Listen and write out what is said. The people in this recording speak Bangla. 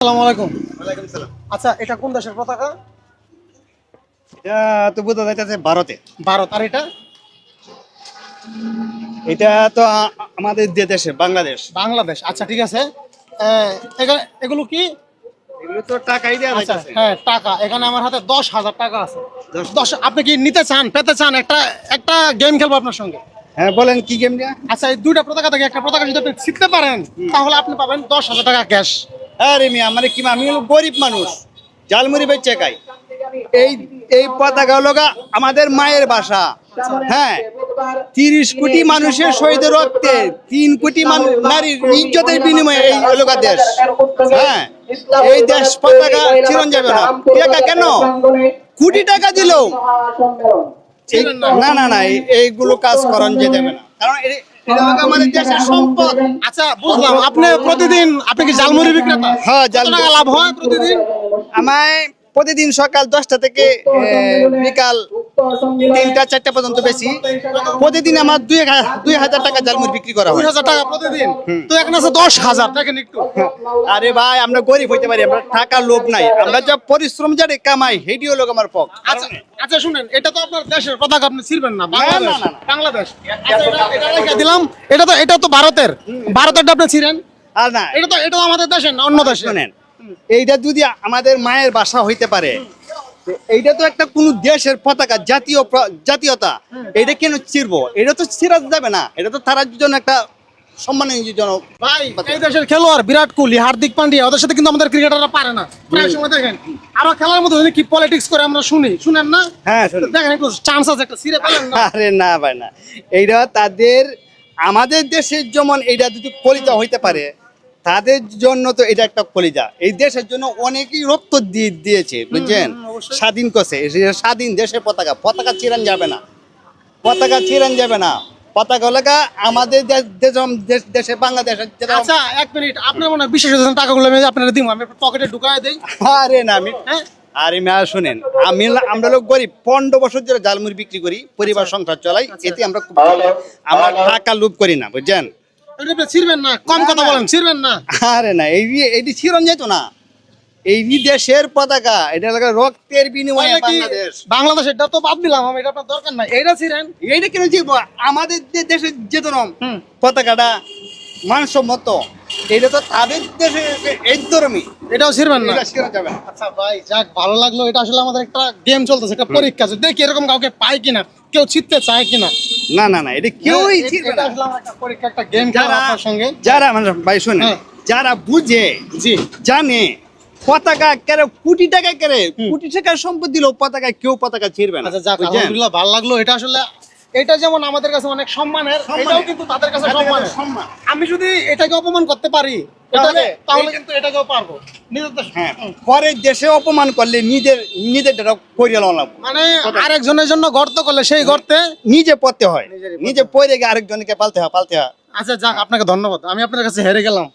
আসসালামু আলাইকুম। ওয়ালাইকুম সালাম। আচ্ছা এটা কোন দেশের পতাকা? এটা তো বোঝা যাইতেছে ভারতে। ভারত আর এটা? এটা তো আমাদের যে দেশে বাংলাদেশ। বাংলাদেশ আচ্ছা ঠিক আছে। এগুলো কি? এগুলো তো টাকাই দেওয়া আচ্ছা হ্যাঁ টাকা। এখানে আমার হাতে দশ হাজার টাকা আছে। দশ- আপনি কি নিতে চান পেতে চান একটা একটা গেম খেলব আপনার সঙ্গে? হ্যাঁ বলেন কি গেম আচ্ছা এই দুইটা পতাকা থেকে একটা পতাকা যদি আপনি শিখতে পারেন তাহলে আপনি পাবেন দশ হাজার টাকা ক্যাশ। আরে মিয়া মানে কি আমি গরিব মানুষ। জালমুড়ি বেচে খাই। এই এই পতাকা আমাদের মায়ের বাসা। হ্যাঁ তিরিশ কোটি মানুষের শহীদ রক্তে, তিন কোটি নারীর ইজ্জতের বিনিময়ে এই গা দেশ। হ্যাঁ এই দেশ পতাকা চিরন যাবে না টাকা কেন? কোটি টাকা এই- না না না এইগুলো কাজ করান যে যাবে না। কারণ আমাদের দেশের সম্পদ। আচ্ছা বুঝলাম। আপনি প্রতিদিন আপনি কি জালমুড়ি বিক্রেতা? হ্যাঁ, জালমুড়ি। টাকা লাভ হয় প্রতিদিন? আমায় প্রতিদিন সকাল দশটা থেকে বিকাল তিনটা চারটা পর্যন্ত বেশি। প্রতিদিন আমার দুই দুই হাজার টাকা জালমুড়ি বিক্রি করা হয়। হাজার টাকা প্রতিদিন? তো এখানে আছে দশ হাজার একটু আরে ভাই আমরা গরিব হইতে পারি আমরা টাকা লোভ নাই। আমরা যা পরিশ্রম যারে কামাই হেডি হলো আমার পক। আচ্ছা আচ্ছা শুনেন এটা তো আপনার দেশের পতাকা আপনি ছিড়বেন না বাংলাদেশ। আচ্ছা, দিলাম। এটা তো এটা তো ভারতের। ভারতেরটা আপনি ছিলেন আর না। এটা তো এটা তো আমাদের দেশের না অন্য দেশের। শোনেন এইটা যদি আমাদের মায়ের বাসা হইতে পারে এইটা তো একটা কোন দেশের পতাকা জাতীয় জাতীয়তা। এটা কেন চিরবো এটা তো ছিড়া যাবে না। এটা তো তার জন্য একটা সম্মানজনক ভাই এই দেশের খেলোয়াড় বিরাট কোহলি হার্দিক পান্ডিয়া ওদের সাথে কিন্তু আমাদের ক্রিকেটাররা পারে না। প্রায় সময় দেখেন আরও খেলার মধ্যে কি পলিটিক্স করে আমরা শুনি। শুনেন না? হ্যাঁ শুনুন দেখেন একটু চান্স আছে একটা সিরে পেলেন না? আরে না ভাই না। এইটা তাদের আমাদের দেশের যেমন এইটা যদি কলিজা হইতে পারে তাদের জন্য তো এটা একটা কলিজা। এই দেশের জন্য অনেকেই রক্ত দিয়ে দিয়েছে বুঝছেন? স্বাধীন করছে। স্বাধীন দেশের পতাকা পতাকা চিরান যাবে না। পতাকা চিরান যাবে না। পতাকা আমাদের দেশ দেশ- দেশ- দেশে বাংলাদেশের যেটা আচ্ছা এক মিনিট। আপনার মনে হয় বিশেষ টাকাগুলো আমি আপনারা দিব আমি পকেটে ঢুকায় দেই। আরে না আমি হ্যাঁ? আরে মেয়া শুনেন। আমি আমরা লোক গরিব। পনেরো বছর ধরে জালমুড়ি বিক্রি করি পরিবার সংসার চলাই এতে আমরা খুব আমরা টাকা লোভ করি না বুঝছেন? এটা ছিড়বেন না কম কথা বলেন ছিড়বেন না। আরে না এই এইটি ছিরন যেত না এই দেশের পতাকা এটা লাগে রক্তের বিনিময়ে তাহলে কি বাংলাদেশ। বাংলাদেশ এটা তো বাদ দিলাম আমি এটা আপনার দরকার নাই। এইটা ছিড়েন। এইটা কেন যে আমাদের যে দেশের যে ধরম পতাকাটা মানসম্মত এটা তো তাদের দেশে এই ধরমই এটাও ছিড়বেন না। আচ্ছা ভাই যাক ভালো লাগল। এটা আসলে আমাদের একটা গেম চলতেছে একটা পরীক্ষা আছে। দেখি এরকম কাউকে পাই কিনা কেউ ছিটতে চায় কিনা। না না না এটা কেউই ছিড়বে না। একটা পরীক্ষা একটা গেম খেলা যারা আপনার সঙ্গে। যারা মানে ভাই শুনে হ্যাঁ। যারা বুঝে জি। জানে পতাকা কেন কোটি টাকা কেড়ে কোটি টাকার সম্পদ দিল পতাকা কেউ পতাকা ছিড়বে না আচ্ছা যাক আলহামদুলিল্লাহ ভালো লাগল। এটা আসলে এটা যেমন আমাদের কাছে অনেক সম্মানের। এটাও কিন্তু তাদের কাছে সম্মানের সম্মান। আমি যদি এটাকে অপমান করতে পারি তাহলে এটাকে তাহলে এইটা- কিন্তু এটাকেও পারব। নিজের দেশ- হ্যাঁ দেশে অপমান করলে নিজের নিজের মানে আরেকজনের জন্য গর্ত করলে সেই গর্তে নিজে পড়তে হয়। নিজে পড়ে গিয়ে আরেকজনকে পালতে হয় পালতে হয়। আচ্ছা যাক আপনাকে ধন্যবাদ। আমি আপনার কাছে হেরে গেলাম।